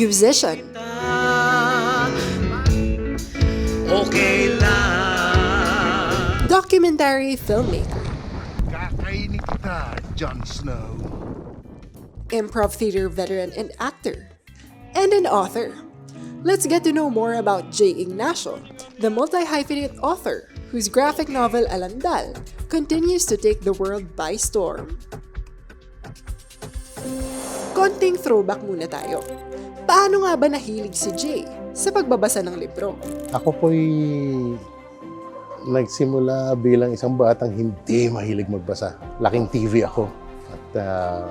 musician, Okay documentary filmmaker, kita, Jon Snow. improv theater veteran and actor, and an author. Let's get to know more about J. Ignacio, the multi-hyphenate author whose graphic novel Alandal continues to take the world by storm. Konting throwback muna tayo. Paano nga ba nahilig si Jay sa pagbabasa ng libro? Ako po'y nagsimula bilang isang batang hindi mahilig magbasa. Laking TV ako. At uh,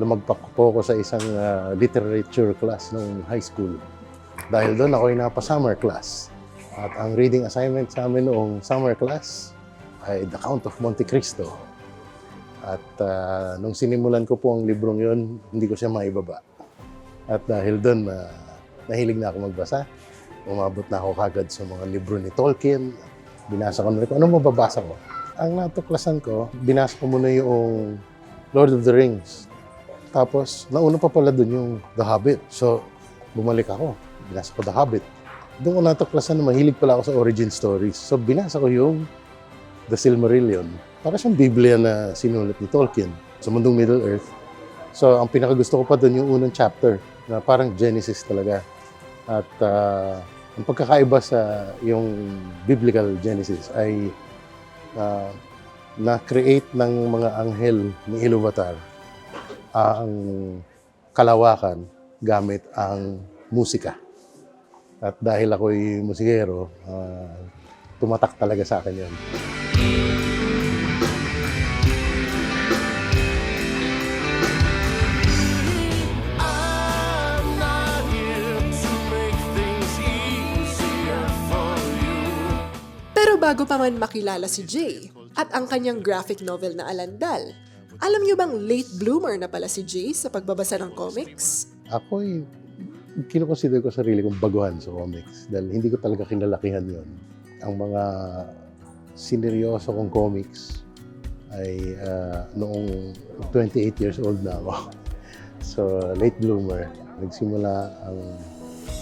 lumagpak po ako sa isang ah, literature class nung high school. Dahil doon ako ay napa-summer class. At ang reading assignment sa amin noong summer class ay The Count of Monte Cristo. At ah, nung sinimulan ko po ang librong yon, hindi ko siya maibaba. At dahil doon, ah, nahilig na ako magbasa. Umabot na ako kagad sa mga libro ni Tolkien. Binasa ko na rin kung ano mababasa ko. Ang natuklasan ko, binasa ko muna yung Lord of the Rings. Tapos, nauna pa pala dun yung The Hobbit. So, bumalik ako. Binasa ko The Hobbit. Doon ko natuklasan na mahilig pala ako sa origin stories. So, binasa ko yung The Silmarillion. Para siyang Biblia na sinulat ni Tolkien sa mundong Middle Earth. So, ang pinakagusto ko pa doon yung unang chapter na parang Genesis talaga. At ah, ang pagkakaiba sa yung biblical Genesis ay ah, na-create ng mga anghel ni Iluvatar ang kalawakan gamit ang musika. At dahil ako'y musikero, ah, tumatak talaga sa akin yun. Bago pa man makilala si Jay at ang kanyang graphic novel na Alandal, alam niyo bang late bloomer na pala si Jay sa pagbabasa ng comics? Ako'y kinukonsider ko sarili kong baguhan sa comics dahil hindi ko talaga kinalakihan yon. Ang mga sineryoso kong comics ay ah, noong 28 years old na ako. So, late bloomer. Nagsimula ang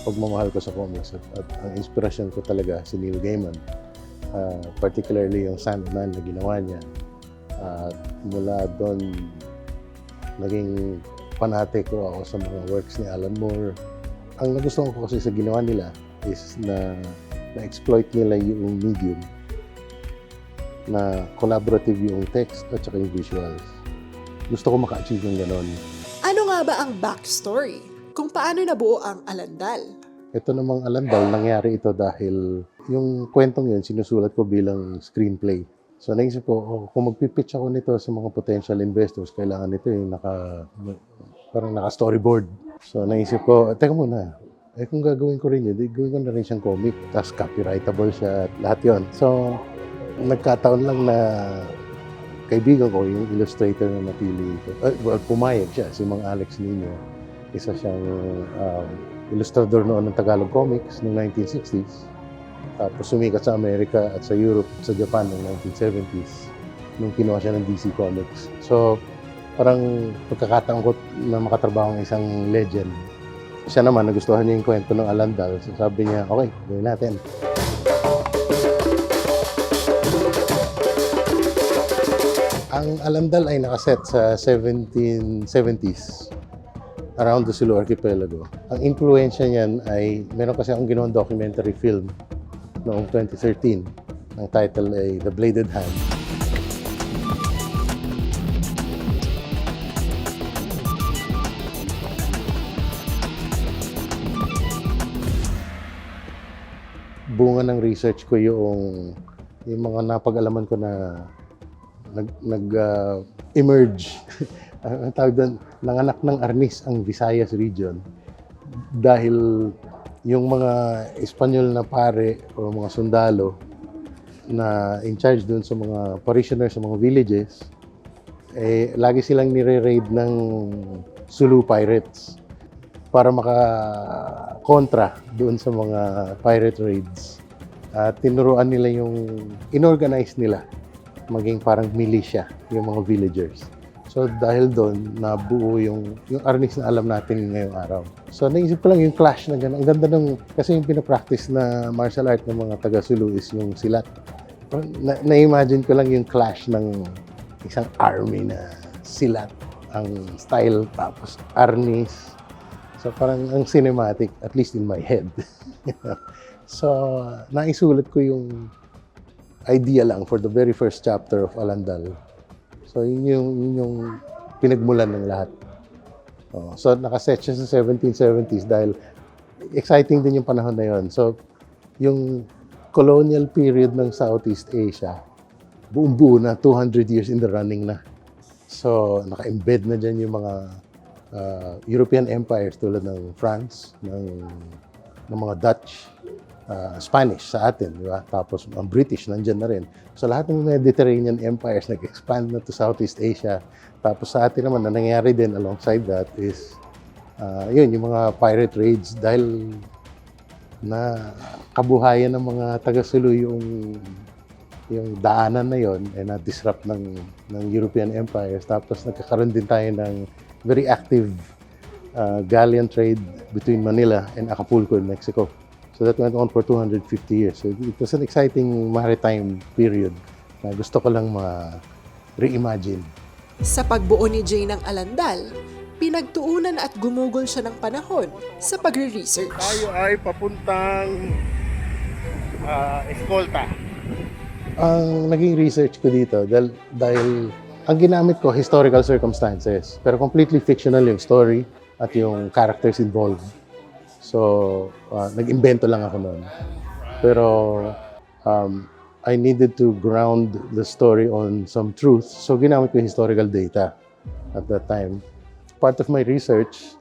pagmamahal ko sa comics at, at ang inspirasyon ko talaga si Neil Gaiman. Ah, particularly yung Sandman na ginawa niya. At mula doon, naging fanatic ko ako sa mga works ni Alan Moore. Ang nagustuhan ko kasi sa ginawa nila is na na-exploit nila yung medium na collaborative yung text at saka yung visuals. Gusto ko maka-achieve ng ganon. Ano nga ba ang backstory kung paano nabuo ang Alandal? Ito namang alandal, nangyari ito dahil yung kwentong yun, sinusulat ko bilang screenplay. So naisip ko, oh, kung magpipitch ako nito sa mga potential investors, kailangan nito yung naka, parang naka-storyboard. So naisip ko, teka muna, eh kung gagawin ko rin yun, gawin ko na rin siyang comic. Tapos copyrightable siya at lahat yon. So nagkataon lang na kaibigan ko, yung illustrator na napili ko. Eh, well, pumayag siya, si Mang Alex Nino. Isa siyang um, illustrador noon ng Tagalog comics noong 1960s. Tapos sumikat sa Amerika at sa Europe at sa Japan noong 1970s nung kinuha siya ng DC Comics. So, parang pagkakataon ko na makatrabaho ng isang legend. Siya naman, nagustuhan niya yung kwento ng Alandal. So, sabi niya, okay, gawin natin. Ang Alandal ay nakaset sa 1770s around the Sulu Archipelago. Ang influensya niyan ay, meron kasi akong ginawang documentary film noong 2013. Ang title ay The Bladed Hand. Bunga ng research ko yung yung mga napag-alaman ko na nag, nag ah, emerge ang tawag doon, nanganak ng Arnis ang Visayas region dahil yung mga Espanyol na pare o mga sundalo na in charge doon sa mga parishioners sa mga villages eh lagi silang nire-raid ng Sulu pirates para maka-kontra doon sa mga pirate raids. At tinuruan nila yung inorganize nila maging parang militia yung mga villagers. So dahil doon, nabuo yung, yung arnis na alam natin ngayong araw. So naisip ko lang yung clash na gano'n. Ang ganda nung, kasi yung pinapractice na martial art ng mga taga-Sulu is yung silat. Na, na-imagine ko lang yung clash ng isang army na silat ang style tapos arnis. So parang ang cinematic, at least in my head. so naisulat ko yung idea lang for the very first chapter of Alandal. So yun yung, yun yung pinagmulan ng lahat. Oh, so nakaset siya sa 1770s dahil exciting din yung panahon na yon. So yung colonial period ng Southeast Asia, buong buo na 200 years in the running na. So naka-embed na dyan yung mga uh, European empires tulad ng France, ng, ng mga Dutch, uh, Spanish sa atin, di ba? Tapos ang British nandiyan na rin. So lahat ng Mediterranean empires nag-expand na to Southeast Asia. Tapos sa atin naman, na nangyari din alongside that is, uh, yun, yung mga pirate raids dahil na kabuhayan ng mga taga-Sulu yung yung daanan na yon ay na-disrupt ng, ng European empires. Tapos nagkakaroon din tayo ng very active uh, galleon trade between Manila and Acapulco in Mexico. So that went on for 250 years. So it was an exciting maritime period na gusto ko lang ma-reimagine. Sa pagbuo ni Jay ng Alandal, pinagtuunan at gumugol siya ng panahon sa pagre-research. Tayo ay papuntang ah, eskolta. Ang naging research ko dito dahil, dahil ang ginamit ko historical circumstances pero completely fictional yung story at yung characters involved. So, uh, nag-invento lang ako noon. Pero um, I needed to ground the story on some truth. So, ginamit ko historical data at that time. Part of my research,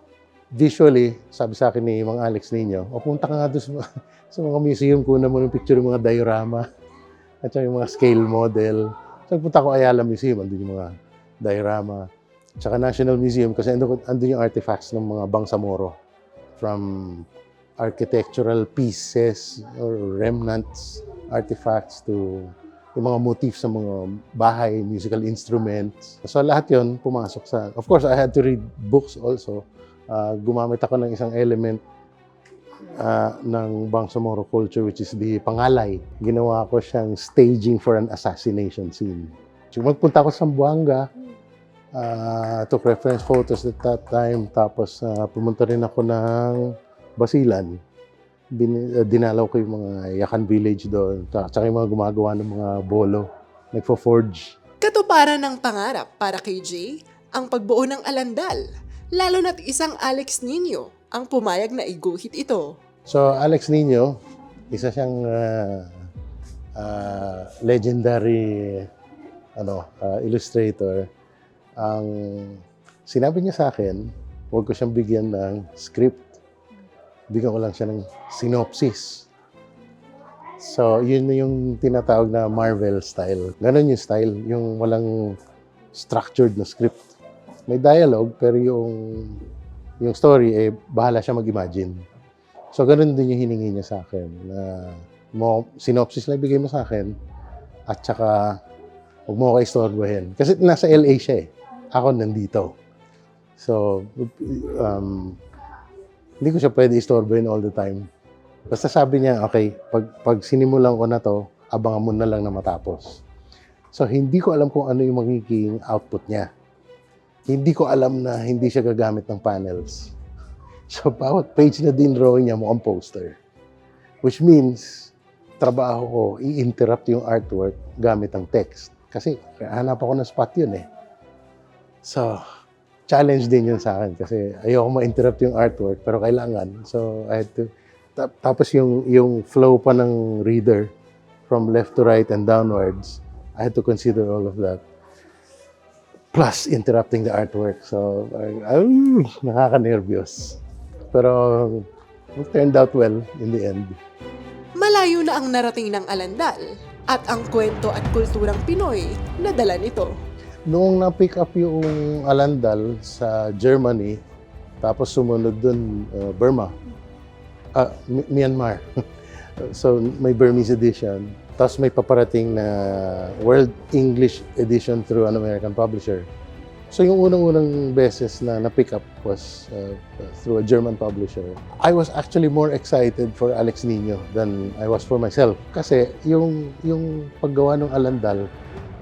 visually, sabi sa akin ni Mang Alex Nino, o punta ka nga doon sa, mga- sa mga museum, kuna mo ng picture ng mga diorama at saka yung mga scale model. So, nagpunta ko Ayala Museum, andun yung mga diorama. Tsaka National Museum kasi andun, andun yung artifacts ng mga Bangsamoro from architectural pieces or remnants, artifacts to yung mga motifs sa mga bahay, musical instruments. So lahat yon pumasok sa... Of course, I had to read books also. Uh, gumamit ako ng isang element uh, ng Bangsamoro culture which is the pangalay. Ginawa ko siyang staging for an assassination scene. So, magpunta ako sa Zamboanga, uh, took reference photos at that time, tapos uh, pumunta rin ako ng Basilan. Bin, uh, dinalaw ko yung mga Yakan village doon, at saka yung mga gumagawa ng mga bolo, nagfo-forge. Katuparan ng pangarap para kay Jay ang pagbuo ng Alandal, lalo na't isang Alex Nino ang pumayag na iguhit ito. So, Alex Nino, isa siyang uh, uh, legendary ano, uh, illustrator. Ang sinabi niya sa akin, huwag ko siyang bigyan ng script. Bigyan ko lang siya ng synopsis. So, yun yung tinatawag na Marvel style. Ganon yung style, yung walang structured na script. May dialogue, pero yung yung story, eh, bahala siya mag-imagine. So, ganun din yung hiningi niya sa akin. Na mo, synopsis lang bigay mo sa akin at saka huwag mo istorbohin. Kasi nasa LA siya eh. Ako nandito. So, um, hindi ko siya pwede istorbohin all the time. Basta sabi niya, okay, pag, pag sinimulan ko na to, abangan mo na lang na matapos. So, hindi ko alam kung ano yung magiging output niya. Hindi ko alam na hindi siya gagamit ng panels. So, bawat page na din drawing niya mukhang poster. Which means, trabaho ko, i-interrupt yung artwork gamit ang text. Kasi, hanap ako ng spot yun eh. So, challenge din yun sa akin kasi ayoko ma-interrupt yung artwork pero kailangan. So, I had to... tap- Tapos yung, yung flow pa ng reader from left to right and downwards, I had to consider all of that. Plus, interrupting the artwork. So, ay, nakaka-nervyos. Pero, it turned out well in the end. Malayo na ang narating ng Alandal at ang kwento at kulturang Pinoy na dala nito. Noong na-pick up yung Alandal sa Germany, tapos sumunod dun uh, Burma, Mi- Myanmar. so may Burmese edition. Tapos may paparating na World English edition through an American publisher. So yung unang-unang beses na na-pick up was uh, through a German publisher. I was actually more excited for Alex Nino than I was for myself. Kasi yung, yung paggawa ng Alandal,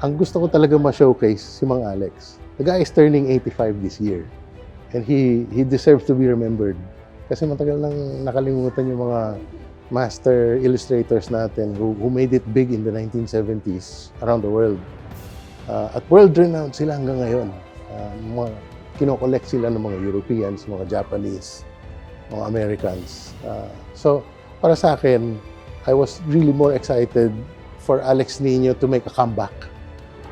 ang gusto ko talaga ma-showcase si Mang Alex. The guy is turning 85 this year. And he, he deserves to be remembered. Kasi matagal nang nakalimutan yung mga master illustrators natin who, who made it big in the 1970s around the world. Uh, at world-renowned sila hanggang ngayon. Uh, mga, kinokollect sila ng mga Europeans, mga Japanese, mga Americans. Uh, so, para sa akin, I was really more excited for Alex Nino to make a comeback.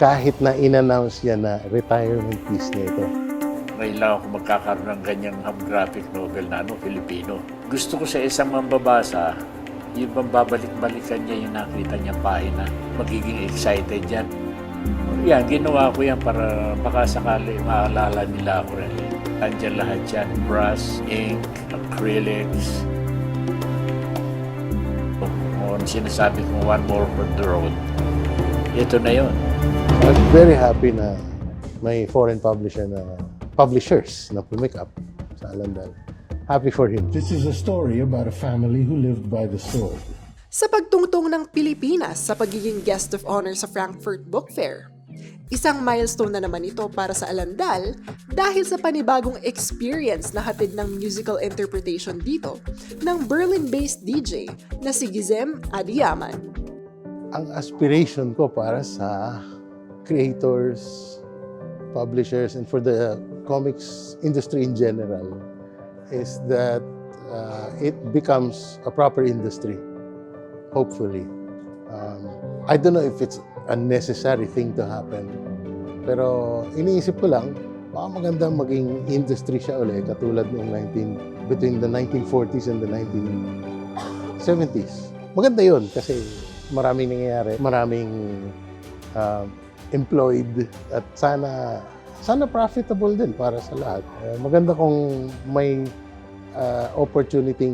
Kahit na in-announce niya na retirement piece niya ito. Ngayon ako magkakaroon ng ganyang graphic novel na ano, Filipino. Gusto ko sa isang mambabasa, yung babalik-balikan niya yung nakita niya pahina, magiging excited yan. Yan, ginawa ko yan para baka sakali maalala nila ako rin. Andiyan lahat yan, brush, ink, acrylics. Kung sinasabi ko, one more for the road. Ito na yon. I'm very happy na may foreign publisher na publishers na pumick up sa Alandal. Happy for him. This is a story about a family who lived by the sword. Sa pagtungtong ng Pilipinas sa pagiging guest of honor sa Frankfurt Book Fair. Isang milestone na naman ito para sa Alandal dahil sa panibagong experience na hatid ng musical interpretation dito ng Berlin-based DJ na si Gizem Adiyaman. Ang aspiration ko para sa creators, publishers, and for the comics industry in general is that uh, it becomes a proper industry, hopefully. Um, I don't know if it's a necessary thing to happen, pero iniisip ko lang, baka magandang maging industry siya ulit katulad ng 19, between the 1940s and the 1970s. Maganda yun kasi maraming nangyayari, maraming uh, employed at sana sana profitable din para sa lahat. Eh, maganda kung may uh, opportunity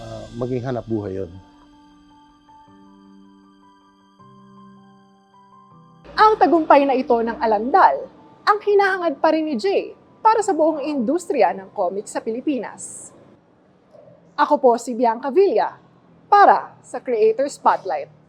uh, maging hanap buhay yun. Ang tagumpay na ito ng Alandal, ang hinahangad pa rin ni Jay para sa buong industriya ng comics sa Pilipinas. Ako po si Bianca Villa para sa Creator Spotlight.